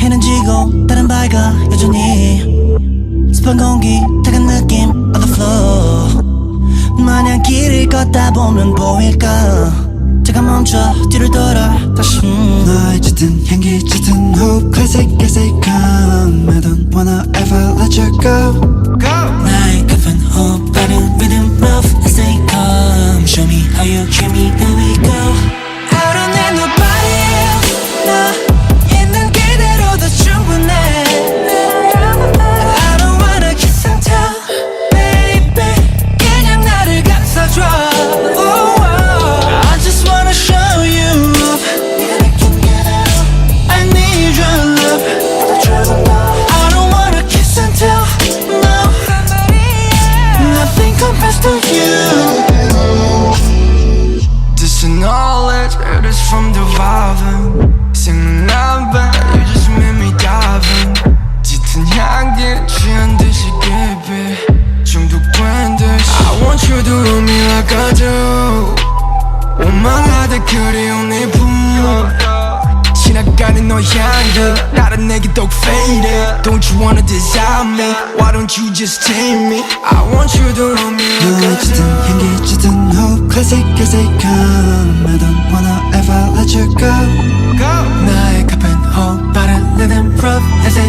해는 지고 다른 밝아 여전히 습한 공기 타간 느낌 of the flow. 마냥 길을 걷다 보면 보일까? 잠깐 멈춰 뒤를 돌아 다시 음. 너의 짙은 향기 짙은 호흡 classic come I don't wanna ever let you go Nothing compares to you This knowledge, it is from the vibing Singing 나봐, you just made me diving 짙은 향기 취한 듯이 깊이 중독된 듯이 I want you to love me like I do 원망하다 그리운 네품 지나가는 너의 향기 나를 내게 더욱 faded Don't you wanna desire me Why don't you just take me I want you to love me like 너의 I 짙은 do 향기 짙은 호흡 classic classic come I don't wanna ever let you go 나의 급한 호흡 빠른 rhythm rough as they come